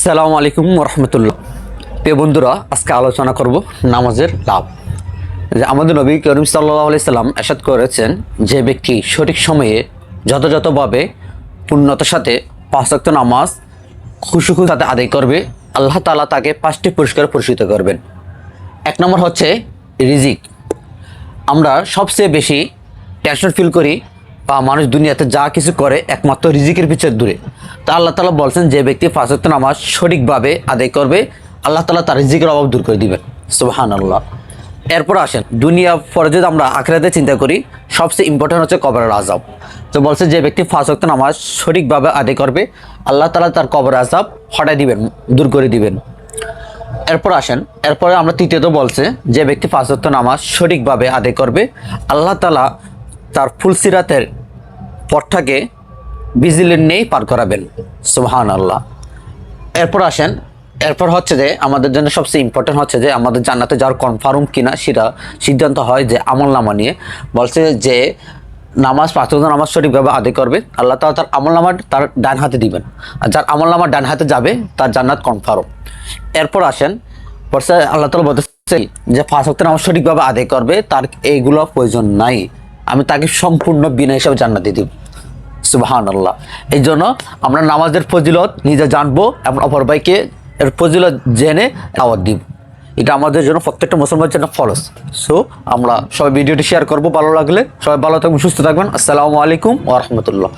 আসসালামু আলাইকুম রহমতুল্লাহ প্রিয় বন্ধুরা, আজকে আলোচনা করব নামাজের লাভ। যে আমাদের নবী করিম সাল্লাহ সাল্লাম এসাদ করেছেন যে ব্যক্তি সঠিক সময়ে যথাযথভাবে পূর্ণতার সাথে পাঁচক্ত নামাজ খুশি খুশি সাথে আদায় করবে, আল্লাহ তাআলা তাকে পাঁচটি পুরস্কার পুরস্কৃত করবেন। এক নম্বর হচ্ছে রিজিক। আমরা সবচেয়ে বেশি টেনশন ফিল করি বা মানুষ দুনিয়াতে যা কিছু করে একমাত্র রিজিকের পিছনে দূরে। তা আল্লাহ তালা বলছেন, যে ব্যক্তি ফাঁসক্ত নামাজ সঠিকভাবে আদায় করবে, আল্লাহ তালা তার রিজিকের অভাব দূর করে দিবেন সুবাহান আল্লাহ এরপর আসেন, দুনিয়া পরে যদি আমরা আখেরাতে চিন্তা করি, সবচেয়ে ইম্পর্টেন্ট হচ্ছে কবরের আজাব তো বলছে, যে ব্যক্তি ফাঁসক্ত নামাজ সঠিকভাবে আদায় করবে, আল্লাহ তালা তার কবর আজাব হটাই দিবেন, দূর করে দিবেন। এরপর আসেন, এরপরে আমরা তৃতীয়ত বলছে, যে ব্যক্তি পাঁচত্ব নামাজ সঠিকভাবে আদায় করবে, আল্লাহ তালা তার ফুলসিরাতের পথটাকে বিজিলের নেই, পার করাবেন। সুবহান আল্লাহ এরপর আসেন, এরপর হচ্ছে যে আমাদের জন্য সবচেয়ে ইম্পর্টেন্ট হচ্ছে যে আমাদের জান্নাতে যাওয়ার কনফার্ম কিনা সেটা সিদ্ধান্ত হয় যে আমল নামা নিয়ে। বলছে যে নামাজ, পাঁচ নামাজ সঠিকভাবে আদায় করবে, আল্লাহ তালা তার আমল নামা তার ডান হাতে দিবেন। আর যার আমল নামার ডান হাতে যাবে, তার জান্নাত কনফার্ম এরপর আসেন, বলছে আল্লাহ তালা বলতেছে যে পাঁচ ওয়াক্ত নামাজ সঠিকভাবে আদায় করবে, তার এইগুলো প্রয়োজন নাই। আমি তাকে সম্পূর্ণ বিনা হিসাবে জান্নাতে দিব। সুবাহান আল্লাহ এই জন্য আমরা নামাজের ফজিলত নিজে জানব এবং অপর ভাইকে এর ফজিলত জেনে দাওয়াত দিব। এটা আমাদের জন্য প্রত্যেকটা মুসলমানের জন্য ফরজ। সো আমরা সবাই ভিডিওটি শেয়ার করব। ভালো লাগলে সবাই ভালো থাকবেন, সুস্থ থাকবেন। আসসালামু আলাইকুম ওরহমতুল্লাহ